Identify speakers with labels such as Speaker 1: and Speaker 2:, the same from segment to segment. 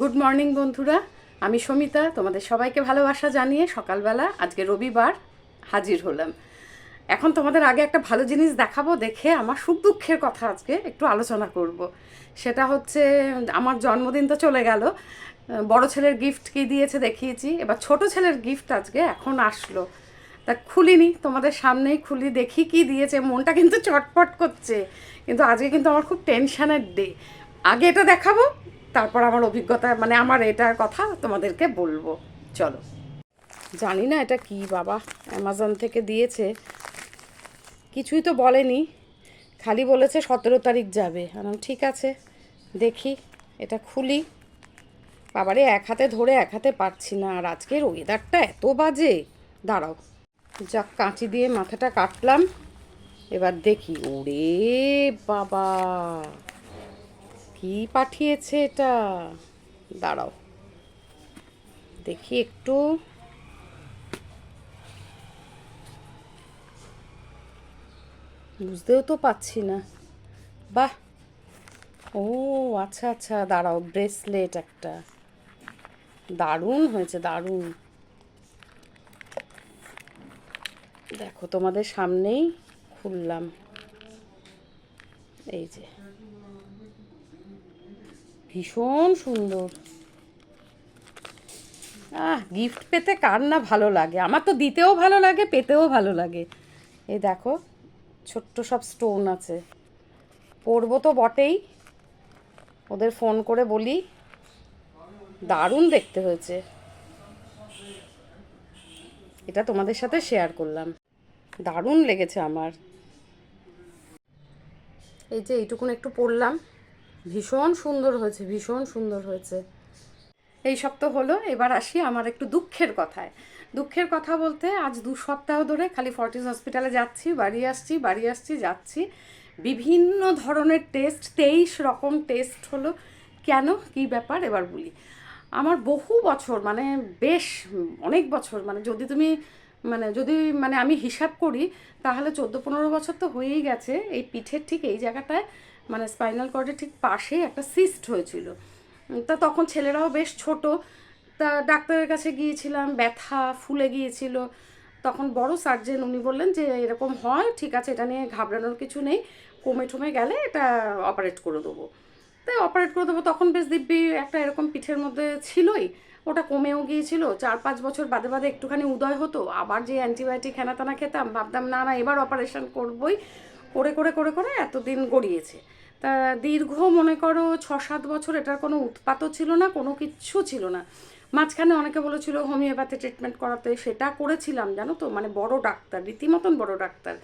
Speaker 1: Good morning বন্ধুরা। আমি সমিতা, তোমাদের সবাইকে ভালোবাসা জানিয়ে সকালবেলা আজকে রবিবার হাজির হলাম। এখন তোমাদের আগে একটা ভালো জিনিস দেখাবো, দেখে আমার সুখ দুঃখের কথা আজকে একটু আলোচনা করব। সেটা হচ্ছে, আমার জন্মদিন তো চলে গেল। বড় ছেলের গিফট কি দিয়েছে দেখিয়েছি। এবার ছোট ছেলের গিফট আজকে এখন আসলো। তা খুলিনি, তোমাদের সামনেই খুলি, দেখি কি দিয়েছে। মনটা কিন্তু চটপট করছে। কিন্তু আজকে কিন্তু আমার খুব টেনশানের ডে আগে এটা দেখাবো তারপর আমার অভিজ্ঞতা মানে আমার এটার কথা তোমাদেরকে বলব। চলো। জানি না এটা কি বাবা, অ্যামাজন থেকে দিয়েছে। কিছুই তো বলেনি। খালি বলেছে সতেরো তারিখ যাবে। আমি ঠিক আছে, দেখি, এটা খুলি। বাবারে, এক হাতে ধরে এক হাতে পারছি না। আর আজকের ওয়েদারটা এত বাজে। দাঁড়াও। যাক, কাঁচি দিয়ে মাথাটা কাটলাম। এবার দেখি। ওরে বাবা! কি পাঠিয়েছে এটা? দাঁড়াও। দেখি একটু। বুঝতেও তো পাচ্ছি না। বাহ! ও আচ্ছা আচ্ছা দাঁড়াও, ব্রেসলেট একটা। দারুণ হয়েছে, দারুণ। দেখো, তোমাদের সামনেই খুললাম। এই যে। ভীষণ সুন্দর। আহ গিফট পেতে কার না ভালো লাগে? আমার তো দিতেও ভালো লাগে, পেতেও ভালো লাগে। এই দেখো, ছোট্ট সব স্টোন আছে। পরবো তো বটেই। ওদের ফোন করে বলি। দারুণ দেখতে হয়েছে। এটা তোমাদের সাথে শেয়ার করলাম। দারুণ লেগেছে আমার। এই যে এইটুকুন একটু পড়লাম। ভীষণ সুন্দর হয়েছে, ভীষণ সুন্দর হয়েছে। এই সব তো হলো, এবার আসি আমার একটু দুঃখের কথায়। দুঃখের কথা বলতে আজ দু সপ্তাহ ধরে খালি ফর্টিস হসপিটালে যাচ্ছি, বাড়ি আসছি বাড়ি আসছি, যাচ্ছি। বিভিন্ন ধরনের টেস্ট, তেইশ রকম টেস্ট হলো। কেন? কি ব্যাপার? এবার বলি। আমার বহু বছর মানে বেশ অনেক বছর মানে যদি তুমি মানে যদি মানে আমি হিসাব করি, তাহলে চোদ্দ পনেরো বছর তো হয়েই গেছে, এই পিঠের ঠিক এই জায়গাটায়। মানে স্পাইনাল কর্ডের ঠিক পাশে একটা সিস্ট হয়েছিল। তা তখন ছেলেরাও বেশ ছোট। তা ডাক্তারের কাছে গিয়েছিলাম, ব্যথা ফুলে গিয়েছিল। তখন বড় সার্জেন উনি বললেন যে, এরকম হয়, ঠিক আছে, এটা নিয়ে ঘাবড়ানোর কিছু নেই। কমে টমে গেলে এটা অপারেট করে দেবো। তাই অপারেট করে দেবো তখন বেশ দিব্যি একটা এরকম পিঠের মধ্যে ছিলই। ওটা কমেও গিয়েছিল। চার পাঁচ বছর বাদে বাদে একটুখানি উদয় হতো। আবার যে অ্যান্টিবায়োটিক হেনাতানা খেতাম, ভাবতাম, না না, এবার অপারেশন করবই। করে করে করে করে এতদিন গড়িয়েছে। তা দীর্ঘ, মনে করো ছ সাত বছর এটার কোনো উৎপাতও ছিল না, কোনো কিচ্ছু ছিল না। মাঝখানে অনেকে বলেছিল হোমিওপ্যাথি ট্রিটমেন্ট করাতে, সেটা করেছিলাম, জানো তো? মানে বড় ডাক্তার, রীতিমতন বড় ডাক্তার।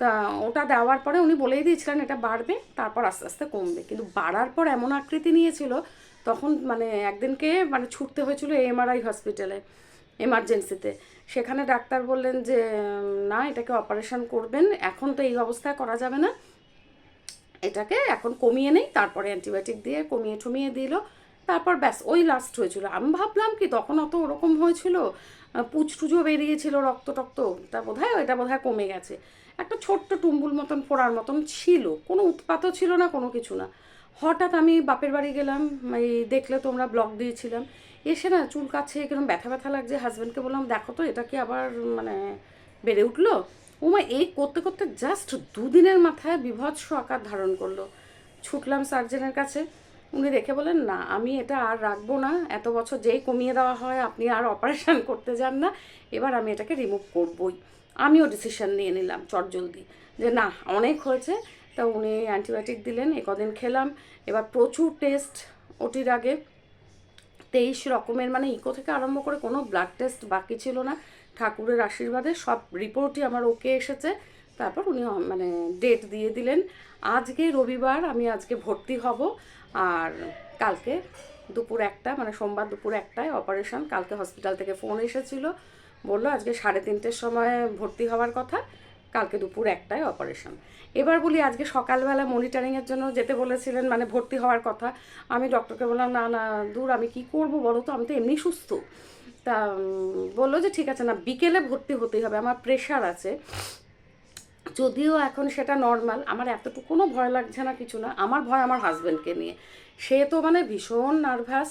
Speaker 1: তা ওটা দেওয়ার পরে উনি বলেই দিয়েছিলেন, এটা বাড়বে, তারপর আস্তে আস্তে কমবে। কিন্তু বাড়ার পর এমন আকৃতি নিয়েছিল, তখন মানে একদিনকে মানে ছুটতে হয়েছিল এমআরআই হসপিটালে, এমার্জেন্সিতে। সেখানে ডাক্তার বললেন যে, না, এটাকে অপারেশন করবেন, এখন তো এই অবস্থায় করা যাবে না। এটাকে এখন কমিয়ে নেই, তারপরে অ্যান্টিবায়োটিক দিয়ে কমিয়ে ঠমিয়ে দিল। তারপর ব্যাস, ওই লাস্ট হয়েছিল। আমি ভাবলাম কি, তখন অত ওরকম হয়েছিল? পুচটুজো বেরিয়েছিল রক্ত টক্ত, তা বোধ হয় এটা বোধ কমে গেছে। একটা ছোট্ট টুম্বুল মতন ফোড়ার মতন ছিল। কোনো উৎপাতও ছিল না, কোনো কিছু না। হঠাৎ আমি বাপের বাড়ি গেলাম, এই দেখলে তোমরা ব্লগ দিয়েছিলাম। এসে না চুল কাছে কিরম ব্যথা ব্যথা লাগছে। হাজব্যান্ডকে বললাম, দেখো তো, এটা কি আবার মানে বেড়ে উঠল? ওমা এই করতে করতে জাস্ট দুদিনের মাথায় বিভৎস আকার ধারণ করল। ছুটলাম সার্জেনের কাছে। উনি দেখে বলেন না, আমি এটা আর রাখব না। এত বছর যেই কমিয়ে দেওয়া হয়, আপনি আর অপারেশন করতে যান না। এবার আমি এটাকে রিমুভ করবই। আমিও ডিসিশন নিয়ে নিলাম চটজলদি যে, না, অনেক হয়েছে। তা উনি অ্যান্টিবায়োটিক দিলেন, এ কদিন খেলাম। এবার প্রচুর টেস্ট ওটির আগে। তেইশ রকমের মানে ইকো থেকে আরম্ভ করে কোনো ব্লাড টেস্ট বাকি ছিল না। ঠাকুরের আশীর্বাদে সব রিপোর্টই আমার ওকে এসেছে। তারপর উনি মানে ডেট দিয়ে দিলেন। আজকে রবিবার আমি আজকে ভর্তি হব। আর কালকে দুপুর একটা মানে সোমবার দুপুর একটায় অপারেশন কালকে হসপিটাল থেকে ফোন এসেছিল। বলল আজকে সাড়ে তিনটের সময় ভর্তি হওয়ার কথা। কালকে দুপুর একটায় অপারেশন। এবার বলি আজকে সকালবেলা মনিটরিংয়ের জন্য যেতে বলেছিলেন মানে ভর্তি হওয়ার কথা। আমি ডক্টরকে বললাম, না না, দূর, আমি কি করব বলো তো? আমি তো এমনি সুস্থ। তা বলল যে, ঠিক আছে, না, বিকেলে ভর্তি হতেই হবে, আমার প্রেশার আছে। যদিও এখন সেটা নর্মাল আমার এতটুকুনও ভয় লাগছে না কিছু না। আমার ভয় আমার হাজব্যান্ডকে নিয়ে। সে তো মানে ভীষণ নার্ভাস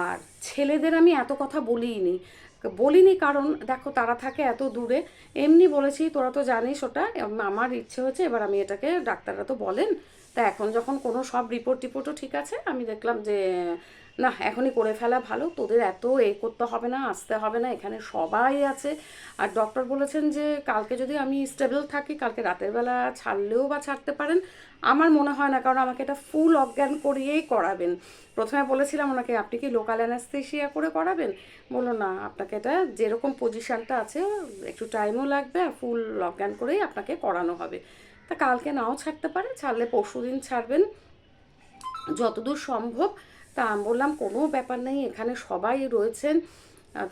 Speaker 1: আর ছেলেদের আমি এত কথা বলিনি বলিনি কারণ দেখো তারা থাকে এত দূরে। এমনি বলেছি, তোরা তো জানিস ওটা আমার ইচ্ছে হয়েছে, এবার আমি এটাকে ডাক্তাররা তো বলেন। তা এখন যখন কোনো সব রিপোর্ট টিপোর্টও ঠিক আছে, আমি দেখলাম যে না, এখনই করে ফেলা ভালো। তোদের এত এ করতে হবে না, আসতে হবে না, এখানে সবাই আছে। আর ডক্টর বলেছেন যে, কালকে যদি আমি স্টেবল থাকি, কালকে রাতের বেলা ছাড়লেও বা ছাড়তে পারেন। আমার মনে হয় না, কারণ আমাকে এটা ফুল অজ্ঞান করিয়েই করাবেন। প্রথমে বলেছিলাম ওনাকে, আপনি কি লোকাল অ্যানাস্থেশিয়া করে করাবেন? বলল, না, আপনাকে এটা যেরকম পজিশানটা আছে, একটু টাইমও লাগবে আর ফুল অজ্ঞান করেই আপনাকে করানো হবে। তা কালকে নাও ছাড়তে পারে, ছাড়লে পরশু দিন ছাড়বেন। যতদূর সম্ভব তা আমি বললাম, কোনো ব্যাপার নেই, এখানে সবাই রয়েছেন।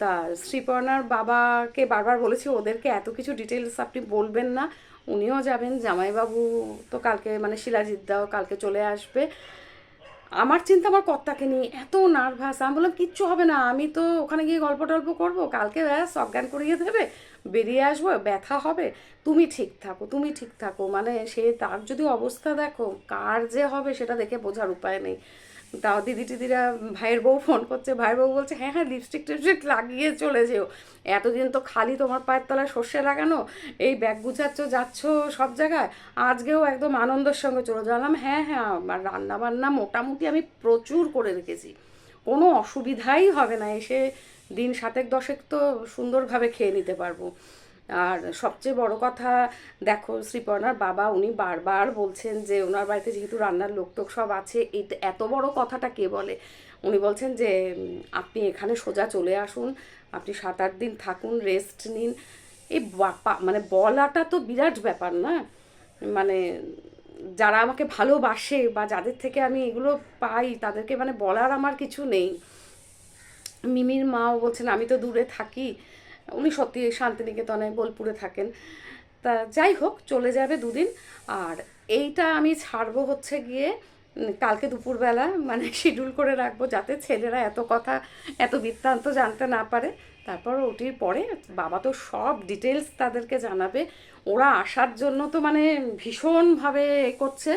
Speaker 1: তা শ্রীপর্ণার বাবাকে বারবার বলেছি, ওদেরকে এত কিছু ডিটেলস আপনি বলবেন না। উনিও যাবেন, জামাইবাবু তো কালকে মানে শিলাজিৎ দাও কালকে চলে আসবে। আমার চিন্তা, আমার কর্তাকে নিয়ে এত নার্ভাস আমি বললাম, কিচ্ছু হবে না, আমি তো ওখানে গিয়ে গল্প টল্প করব, কালকে ব্যাস, অজ্ঞান করিয়ে দেবে, বেরিয়ে আসব, ব্যথা হবে, তুমি ঠিক থাকো, তুমি ঠিক থাকো। মানে সে তার যদি অবস্থা দেখো, কার যে হবে সেটা দেখে বোঝার উপায় নেই। তাও দিদি টিদিরা ভাইয়ের বউ ফোন করছে, ভাইয়ের বউ বলছে হ্যাঁ হ্যাঁ লিপস্টিক টিপস্টিক লাগিয়ে চলে যেও। এতদিন তো খালি তোমার পায়ের তলায় সর্ষে লাগানো, এই ব্যাগ গুছাচ্ছ, যাচ্ছ সব জায়গায়। আজকেও একদম আনন্দের সঙ্গে চলে গেলাম হ্যাঁ হ্যাঁ রান্না বান্না মোটামুটি আমি প্রচুর করে রেখেছি। কোনো অসুবিধাই হবে না, এসে দিন সাতেক দশেক তো সুন্দরভাবে খেয়ে নিতে পারব। আর সবচেয়ে বড় কথা, দেখো শ্রীপর্ণার বাবা উনি বারবার বলছেন যে ওনার বাড়িতে যেহেতু রান্নার লোক টোক সব আছে এটা এত বড় কথাটা কে বলে? উনি বলছেন যে আপনি এখানে সোজা চলে আসুন, আপনি সাত আট দিন থাকুন রেস্ট নিন। এই মানে বলাটা তো বিরাট ব্যাপার না? মানে যারা আমাকে ভালোবাসে বা যাদের থেকে আমি এগুলো পাই, তাদেরকে মানে বলার আমার কিছু নেই। মিমির মাও বলছেন, আমি তো দূরে থাকি। উনি সত্যি শান্তিনিকেতনে বোলপুরে থাকেন। তা যাই হোক, চলে যাবে দুদিন। আর এইটা আমি ছাড়বো হচ্ছে গিয়ে কালকে দুপুরবেলা মানে শিডিউল করে রাখব যাতে ছেলেরা এত কথা, এত বৃত্তান্ত জানতে না পারে। তারপর ওটির পরে বাবা তো সব ডিটেলস তাদেরকে জানাবে। ওরা আসার জন্য তো মানে ভীষণভাবে এ করছে।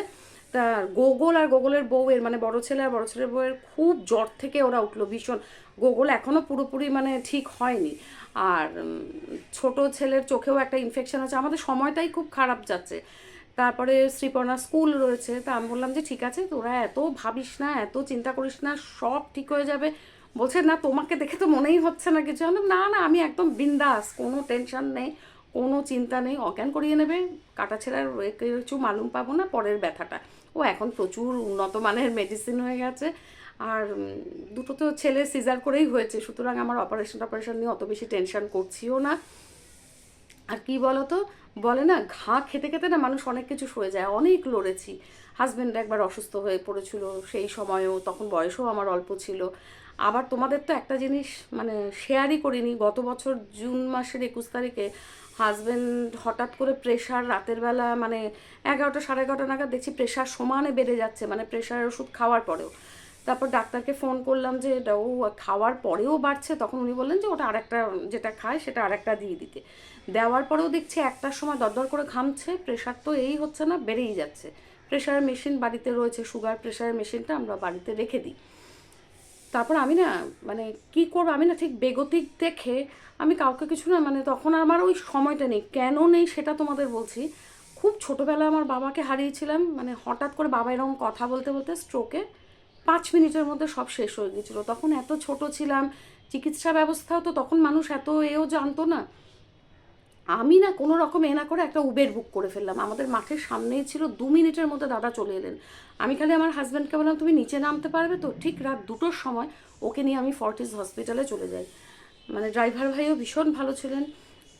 Speaker 1: তা গোগল আর গোগলের বউয়ের মানে বড় ছেলে আর বড় ছেলের বউয়ের খুব জ্বর থেকে ওরা উঠল ভীষণ। গোগল এখনও পুরোপুরি মানে ঠিক হয়নি। আর ছোট ছেলের চোখেও একটা ইনফেকশন আছে। আমাদের সময়টাই খুব খারাপ যাচ্ছে। তারপরে শ্রীপর্ণা স্কুল রয়েছে। তা আমি বললাম যে, ঠিক আছে, তোরা এত ভাবিস না, এত চিন্তা করিস না, সব ঠিক হয়ে যাবে। বলছে, না, তোমাকে দেখে তো মনেই হচ্ছে না কিছু। না না, আমি একদম বিন্দাস, কোনো টেনশন নেই, কোনো চিন্তা নেই। অজ্ঞান করিয়ে নেবে। কাটা ছেঁড়ার কিছু মালুম পাবো না, পরের ব্যথাটা। ও এখন প্রচুর উন্নত মানের মেডিসিন হয়ে গেছে। আর দুটো তো ছেলে সিজার করেই হয়েছে, সুতরাং আমার অপারেশন টপারেশন নিয়ে অত বেশি টেনশন করছিও না। আর কি বলতো? বলে না, ঘা খেতে খেতে না মানুষ অনেক কিছু সয়ে যায়, অনেক লড়েছি। হাজব্যান্ড একবার অসুস্থ হয়ে পড়েছিল, সেই সময়ও, তখন বয়সও আমার অল্প ছিল। আবার তোমাদের তো একটা জিনিস মানে শেয়ারই করিনি, গত বছর জুন মাসের একুশ তারিখে হাজব্যান্ড হঠাৎ করে প্রেশার রাতের বেলা মানে এগারোটা সাড়ে এগারোটা নাগাদ দেখছি প্রেশার সমানে বেড়ে যাচ্ছে মানে প্রেশারের ওষুধ খাওয়ার পরেও। তারপর ডাক্তারকে ফোন করলাম যে, এটা ও খাওয়ার পরেও বাড়ছে? তখন উনি বললেন যে, ওটা আরেকটা, যেটা খায় সেটা আরেকটা দিয়ে দিতে। দেওয়ার পরেও দেখছি একটার সময় দরদর করে ঘামছে প্রেশার তো এই হচ্ছে না, বেড়েই যাচ্ছে। প্রেশারের মেশিন বাড়িতে রয়েছে সুগার প্রেশারের মেশিনটা আমরা বাড়িতে রেখে দিই। তারপর আমি না মানে কি করব, আমি না ঠিক বেগতিক দেখে আমি কাউকে কিছু না মানে তখন আমার ওই সময়টা নেই। কেন নেই সেটা তোমাদের বলছি। খুব ছোটোবেলা আমার বাবাকে হারিয়েছিলাম মানে হঠাৎ করে বাবা এরকম কথা বলতে বলতে স্ট্রোকে পাঁচ মিনিটের মধ্যে সব শেষ হয়ে গেছিল। তখন এত ছোট ছিলাম, চিকিৎসা ব্যবস্থাও তো তখন মানুষ এত এও জানতো না। আমি না কোনো রকম এ না করে একটা উবের বুক করে ফেললাম। আমাদের মাঠের সামনেই ছিল দু মিনিটের মধ্যে দাদা চলে এলেন। আমি খালি আমার হাজব্যান্ডকে বললাম, তুমি নিচে নামতে পারবে তো? ঠিক রাত দুটোর সময় ওকে নিয়ে আমি ফর্টিস হসপিটালে চলে যাই। মানে ড্রাইভার ভাইও ভীষণ ভালো ছিলেন।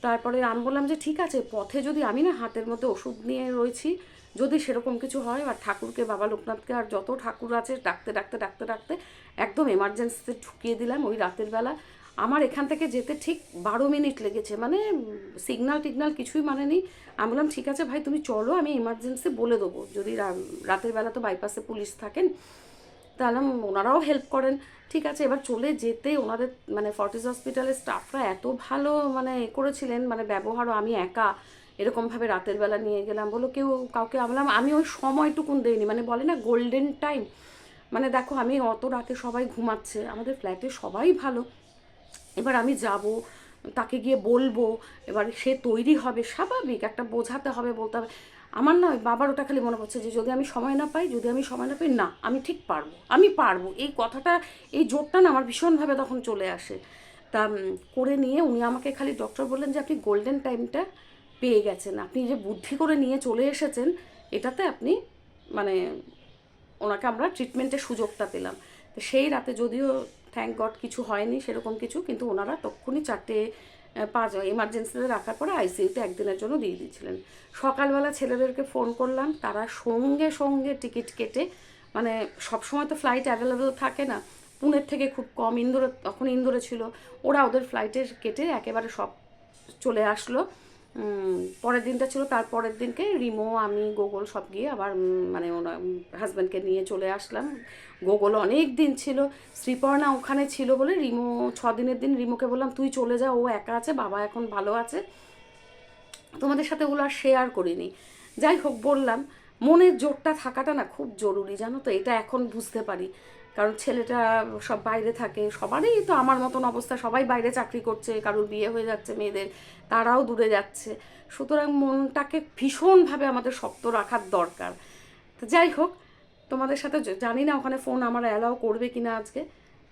Speaker 1: তারপরে আমি বললাম যে, ঠিক আছে, পথে যদি আমি না হাতের মধ্যে ওষুধ নিয়ে রয়েছি, যদি সেরকম কিছু হয়, আর ঠাকুরকে, বাবা লোকনাথকে, আর যত ঠাকুর আছে, ডাকতে ডাকতে ডাকতে ডাকতে, একদম এমার্জেন্সিতে ঢুকিয়ে দিলাম ওই রাতের বেলা। আমার এখান থেকে যেতে ঠিক বারো মিনিট লেগেছে। মানে সিগনাল টিগনাল কিছুই মানে নেই। আমি বললাম, ঠিক আছে ভাই, তুমি চলো, আমি এমার্জেন্সি বলে দেবো। যদি রাতের বেলা তো বাইপাসে পুলিশ থাকেন, তাহলে ওনারাও হেল্প করেন। ঠিক আছে, এবার চলে যেতে ওনাদের মানে ফর্টিস হসপিটালের স্টাফরা এত ভালো মানে এ করেছিলেন মানে ব্যবহারও আমি একা এরকমভাবে রাতের বেলা নিয়ে গেলাম। বলো কেউ কাউকে, আমি বললাম, আমি ওই সময়টুকুন দেইনি। মানে বলে না গোল্ডেন টাইম মানে দেখো, আমি অত রাতে সবাই ঘুমাচ্ছে, আমাদের ফ্ল্যাটে সবাই ভালো। এবার আমি যাব, তাকে গিয়ে বলব, এবার সে তৈরি হবে স্বাভাবিক, একটা বোঝাতে হবে, বলতে হবে। আমার না বাবার ওটা খালি মনে পড়ছে যে যদি আমি সময় না পাই, যদি আমি সময় না পাই, না, আমি ঠিক পারব, আমি পারব। এই কথাটা, এই জোরটা না আমার ভীষণভাবে তখন চলে আসে। তা করে নিয়ে উনি আমাকে খালি ডক্টর বললেন যে, আপনি গোল্ডেন টাইমটা পেয়ে গেছেন। আপনি যে বুদ্ধি করে নিয়ে চলে এসেছেন, এটাতে আপনি মানে ওনাকে আমরা ট্রিটমেন্টের সুযোগটা পেলাম। সেই রাতে যদিও থ্যাংক গড কিছু হয়নি, সেরকম কিছু, কিন্তু ওনারা তক্ষুনি চারটে পাঁচ এমার্জেন্সিতে রাখার পরে আইসিইউতে একদিনের জন্য দিয়ে দিয়েছিলেন। সকালবেলা ছেলেদেরকে ফোন করলাম, তারা সঙ্গে সঙ্গে টিকিট কেটে মানে সবসময় তো ফ্লাইট অ্যাভেলেবেল থাকে না, পুনের থেকে খুব কম ইন্দোরে, তখন ইন্দোরে ছিল, ওরা ওদের ফ্লাইটের কেটে একেবারে সব চলে আসলো। পরের দিনটা ছিল তার পরের দিনকে রিমো, আমি, গোগল সব গিয়ে আবার মানে ওনার হাজব্যান্ডকে নিয়ে চলে আসলাম। গোগল অনেক দিন ছিল, শ্রীপর্ণা ওখানে ছিল বলে রিমো, ছ দিনের দিন রিমোকে বললাম, তুই চলে যা, ও একা আছে, বাবা এখন ভালো আছে। তোমাদের সাথে ওগুলো আর শেয়ার করিনি। যাই হোক, বললাম, মনের জোরটা থাকাটা না খুব জরুরি, জানো তো? এটা এখন বুঝতে পারি। কারণ ছেলেটা সব বাইরে থাকে, সবারই তো আমার মতন অবস্থা, সবাই বাইরে চাকরি করছে, কারোর বিয়ে হয়ে যাচ্ছে মেয়েদের, তারাও দূরে যাচ্ছে। সুতরাং মনটাকে ভীষণভাবে আমাদের শক্ত রাখার দরকার। তো যাই হোক, তোমাদের সাথে জানি না ওখানে ফোন আমার অ্যালাও করবে কি না আজকে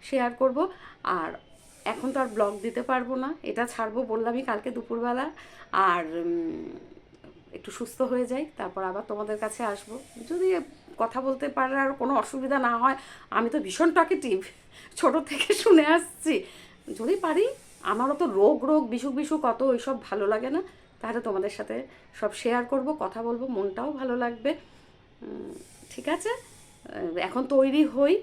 Speaker 1: শেয়ার করব। আর এখন তো আর ব্লগ দিতে পারব না, এটা ছাড়বো বললামই কালকে দুপুরবেলা। আর একটু সুস্থ হয়ে যাই, তারপর আবার তোমাদের কাছে আসব। যদি কথা বলতে পারার কোনো অসুবিধা না হয়, আমি তো ভীষণ টকেটিভ ছোট থেকে শুনে আসছি। যদি পারি, আমারও তো রোগ রোগ বিসুখ বিসুখ অত ওইসব ভালো লাগে না। তাহলে তোমাদের সাথে সব শেয়ার করব, কথা বলব, মনটাও ভালো লাগবে। ঠিক আছে? এখন তৈরি হই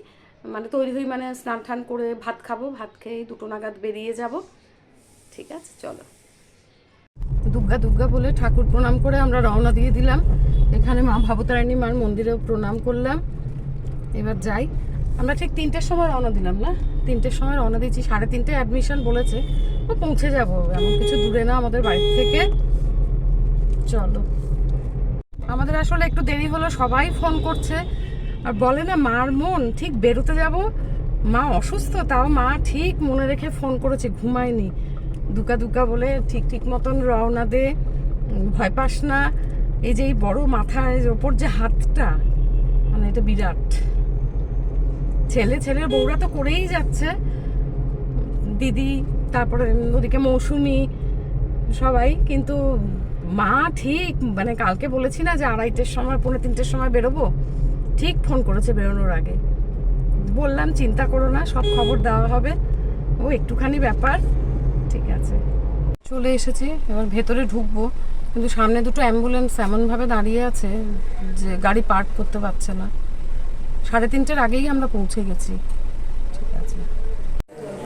Speaker 1: মানে তৈরি হই মানে স্নান টান করে ভাত খাব, ভাত খেয়ে দুটো নাগাদ বেরিয়ে যাব। ঠিক আছে? চলো। দুর্গা দুর্গা বলে ঠাকুর প্রণাম করে আমরা রওনা দিয়ে দিলাম। এখানে মা ভাবতারিণী মার মন্দিরেও প্রণাম করলাম। এবার যাই। আমরা ঠিক তিনটের সময় রওনা দিলাম না? তিনটের সময় রওনা দিয়েছি। সাড়ে তিনটে অ্যাডমিশন বলেছে। তো পৌঁছে যাব। এমন কিছু দূরে না আমাদের বাড়ি থেকে। চলো। আমাদের আসলে একটু দেরি হলো। সবাই ফোন করছে। আর বলে না, মার মন। ঠিক বেরোতে যাব। মা অসুস্থ, তাও মা ঠিক মনে রেখে ফোন করেছে, ঘুমায়নি। দুকা দুকা বলে ঠিক ঠিক মতন রওনা দে ভয় পাস না। এই যে এই বড় মাথার ওপর যে হাতটা মানে এটা বিরাট। ছেলে, ছেলের বউরা তো করেই যাচ্ছে। দিদি, তারপরে ওদিকে মৌসুমি, সবাই। কিন্তু মা ঠিক মানে কালকে বলেছি না যে আড়াইটের সময়, পৌনে তিনটের সময় বেরোবো? ঠিক ফোন করেছে বেরোনোর আগে। বললাম, চিন্তা করো না, সব খবর দেওয়া হবে। ও একটুখানি ব্যাপার। ঠিক আছে। চলে এসেছি, এবার ভেতরে ঢুকবো। কিন্তু সামনে দুটো অ্যাম্বুলেন্স এমনভাবে দাঁড়িয়ে আছে যে গাড়ি পার্ক করতে পারছে না। সাড়ে তিনটের আগেই আমরা পৌঁছে গেছি। ঠিক আছে।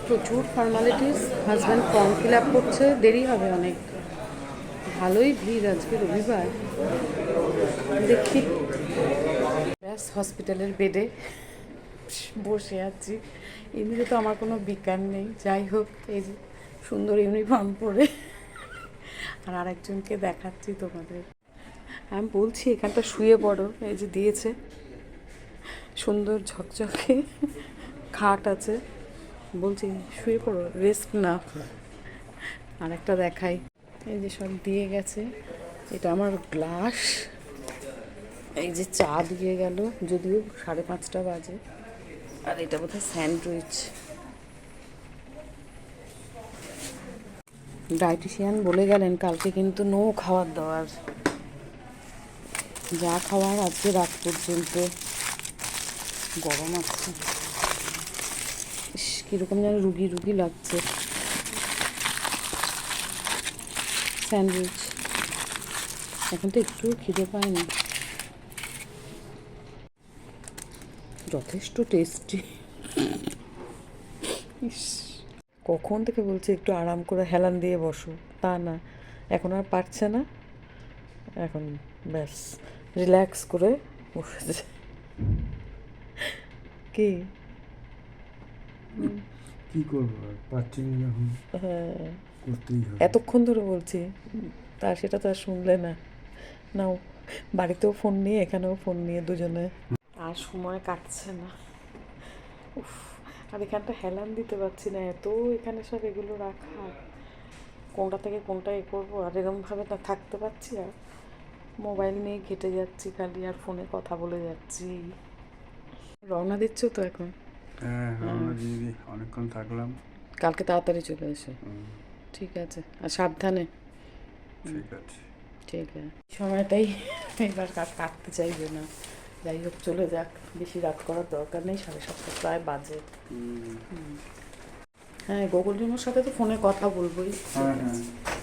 Speaker 1: প্রচুর formalities husband form fill up করছে, দেরি হবে অনেক। ভালোই ভিড় আজকে রবিবার। দেখি। ব্যাস হসপিটালের বেডে বসে আছি। এমনিতে তো আমার কোনো বিজ্ঞান নেই। যাই হোক, এই সুন্দর ইউনিফর্ম পরে। আর আরেকজনকে দেখাচ্ছি তোমাদের। আমি বলছি, এখানটা শুয়ে পড়ো, এই যে দিয়েছে। সুন্দর ঝকঝকে খাট আছে। বলছি, শুয়ে পড়ো রেস্ট না আর একটা দেখাই। এই যে সব দিয়ে গেছে। এটা আমার গ্লাস এই যে চা দিয়ে গেল, যদিও সাড়ে পাঁচটা বাজে। আর এটা বোধহয় স্যান্ডউইচ ডায়েটিশিয়ান বলে গেলেন, কালকে কিন্তু নো খাবার দাবার যা খাওয়ার আজকে রাত পর্যন্ত গরম আছে। ইস, কীরকম যেন রুগী রুগী লাগছে। স্যান্ডউইচ। এখন তো একটু খিদে পায়নি। যথেষ্ট টেস্টি। কখন থেকে বলছে একটু আরাম করে হেলান দিয়ে বসো? তা না এখন আর পারছে না। এখন ব্যাস রিল্যাক্স করে বসেছে। কি?
Speaker 2: কি করব না যখন।
Speaker 1: হ্যাঁ। এতক্ষণ ধরে বলছি তা সেটা তো আর শুনলে না। নাও বাড়িতেও ফোন নিয়ে এখানেও ফোন নিয়ে দুজনে। আর সময় কাটছে না। উফ। আর এখানটা হেলান দিতে পারছি না? এত এখানে সব এগুলো রাখা। কোনটা থেকে কোনটা এ করব? আর এরকমভাবে না থাকতে পারছি আর মোবাইল নিয়ে ঘেটে যাচ্ছি খালি আর ফোনে কথা বলে যাচ্ছি। রওনা দিচ্ছ তো এখন?
Speaker 2: হ্যাঁ রওনা অনেকক্ষণ থাকলাম।
Speaker 1: কালকে তাড়াতাড়ি চলে এসে। ঠিক আছে। আর সাবধানে।
Speaker 2: ঠিক আছে।
Speaker 1: ঠিক আছে। সময়টাই এবার কাট কাটতে চাইবে না। যাই হোক চলে যাক। বেশি রাত করার দরকার নেই সাড়ে সাতটা প্রায় বাজে। হ্যাঁ গোকুল জুমোর সাথে তো ফোনে কথা বলবোই।
Speaker 2: হ্যাঁ হ্যাঁ।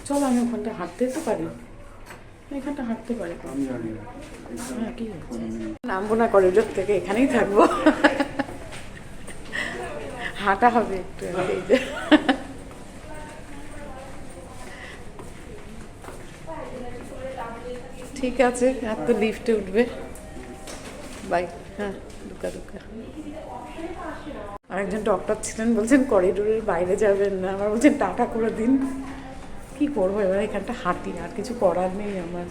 Speaker 1: চল আমি ওখানটা হাঁটতে তো পারি। এখানটা হাঁটতে পারি। হ্যাঁ কি নামবো না করিডোর থেকে এখানেই থাকব। হাঁটা হবে একটু এই যে ঠিক আছে আর তো লিফটে উঠবে। বাই হ্যাঁ দুকা দুকা। আরেকজন ডক্টর ছিলেন, বলছেন করিডোরের বাইরে যাবেন না। আমার বলছেন টাটা করে দিন। কি করব এবার? এখানটা হাঁটি আর কিছু করার নেই আমার।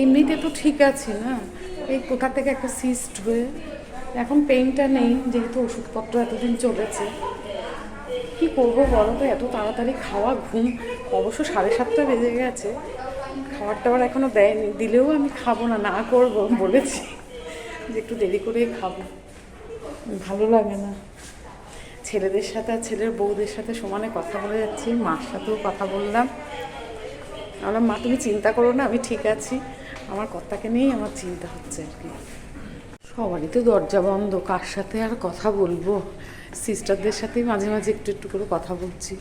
Speaker 1: এমনিতে তো ঠিক আছে না এই কোথা থেকে একটা সিস্ট হয়ে এখন পেইনটা নেই, যেহেতু ওষুধপত্র এতদিন চলেছে। কি করব বলো তো? এত তাড়াতাড়ি খাওয়া, ঘুম। অবশ্য সাড়ে সাতটা বেজে গেছে। খাবার টাবার এখনও দেয়নি। দিলেও আমি খাব না না করব বলেছি। যে একটু দেরি করেই খাব। ভালো লাগে না। ছেলেদের সাথে আর ছেলের বউদের সাথে সমানে কথা বলে যাচ্ছি, মার সাথেও কথা বললাম। আমরা, মা, তুমি চিন্তা করো না, আমি ঠিক আছি। আমার কর্তাকে নিয়েই আমার চিন্তা হচ্ছে আর কি। সবারই তো দরজা বন্ধ, কার সাথে আর কথা বলব? সিস্টারদের সাথেই মাঝে মাঝে একটু একটু করে কথা বলছি।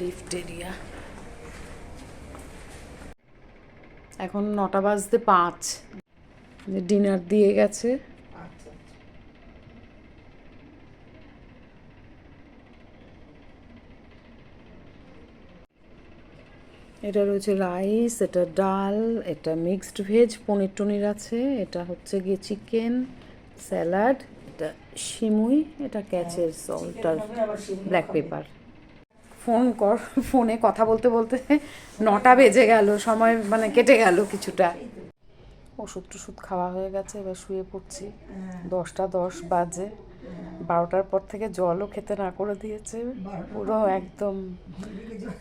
Speaker 1: লিফট এরিয়া এখন নটা বাজতে পাঁচ। ডিনার দিয়ে গেছে। এটা রয়েছে রাইস এটা ডাল এটা মিক্সড ভেজ পনির টনির আছে এটা হচ্ছে গিয়ে চিকেন স্যালাড এটা সিমুই এটা ক্যাচের সল্টার ব্ল্যাক পেপার ফোন কর ফোনে কথা বলতে বলতে নটা বেজে গেল সময় মানে কেটে গেল কিছুটা। ওষুধ টষুধ খাওয়া হয়ে গেছে এবার শুয়ে পড়ছি। দশটা দশ বাজে। বারোটার পর থেকে জলও খেতে না করে দিয়েছে। পুরো একদম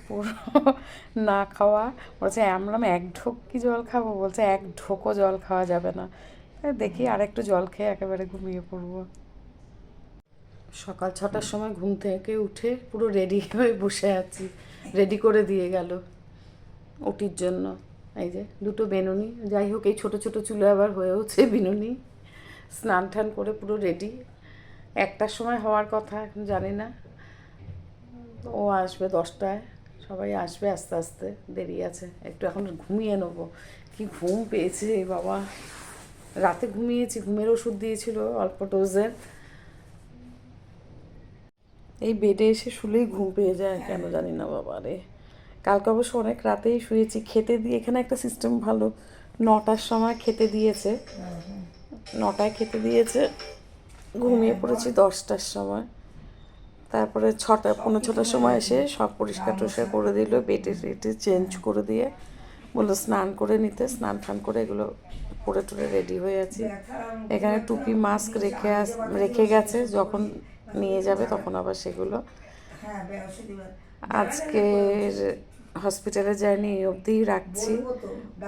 Speaker 1: পুরো না খাওয়া। বলছে আমরা এক ঢোক কি জল খাব? বলছে এক ঢোকও জল খাওয়া যাবে না। দেখি আর একটু জল খেয়ে একেবারে ঘুমিয়ে পড়ব। সকাল ছটার সময় ঘুম থেকে উঠে পুরো রেডি হয়ে বসে আছি। রেডি করে দিয়ে গেল। ওটির জন্য। এই যে দুটো বেনুনি। যাই হোক, এই ছোটো ছোটো চুলো আবার হয়েওছে বিনুনি। স্নান টান করে পুরো রেডি একটার সময় হওয়ার কথা, এখন জানি না। ও আসবে দশটায়। সবাই আসবে আস্তে আস্তে, দেরি আছে। একটু এখন ঘুমিয়ে নেব। কি ঘুম পেয়েছে বাবা। রাতে ঘুমিয়েছি, ঘুমের ওষুধ দিয়েছিল অল্প ডোজের। এই বেডে এসে শুলেই ঘুম পেয়ে যায়, কেন জানি না বাবা রে। কালকে অবশ্য অনেক রাতেই শুয়েছি। খেতে দিয়ে এখানে একটা সিস্টেম ভালো। নটার সময় খেতে দিয়েছে। নটায় খেতে দিয়েছে। ঘুমিয়ে পড়েছি দশটার সময়। তারপরে ছটা পনেরো ছটার সময় এসে সব পরিষ্কার টরিষ্কার করে দিল, বেডে টেটে চেঞ্জ করে দিয়ে বলল স্নান করে নিতে। স্নান টান করে এগুলো পরে টরে রেডি হয়ে আছি। এখানে টুপি মাস্ক রেখে আস, রেখে গেছে। যখন নিয়ে যাবে তখন আবার সেগুলো। আজকের হসপিটালে যাইনি এই অবধিই রাখছি।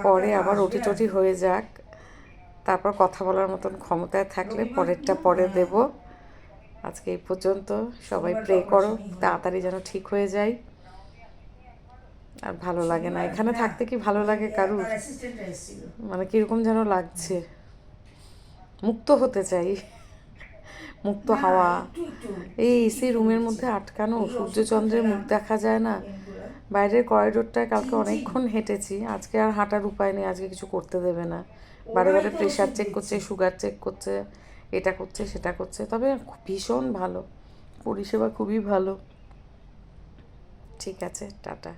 Speaker 1: পরে আবার ওটি টটি হয়ে যাক। তারপর কথা বলার মতন ক্ষমতায় থাকলে পরেরটা পরে দেব। আজকে এই পর্যন্ত সবাই প্রে করো তাড়াতাড়ি যেন ঠিক হয়ে যায়। আর ভালো লাগে না। এখানে থাকতে কি ভালো লাগে কারুর? মানে কীরকম যেন লাগছে। মুক্ত হতে চাই। মুক্ত হাওয়া। এই এসি রুমের মধ্যে আটকানো সূর্যচন্দ্রের মুখ দেখা যায় না। বাইরের করিডোরটায় কালকে অনেকক্ষণ হেঁটেছি। আজকে আর হাঁটার উপায় নেই আজকে কিছু করতে দেবে না। বারে বারে প্রেশার চেক করছে সুগার চেক করছে এটা করছে সেটা করছে। তবে ভীষণ ভালো। পরিষেবা খুবই ভালো। ঠিক আছে টাটা।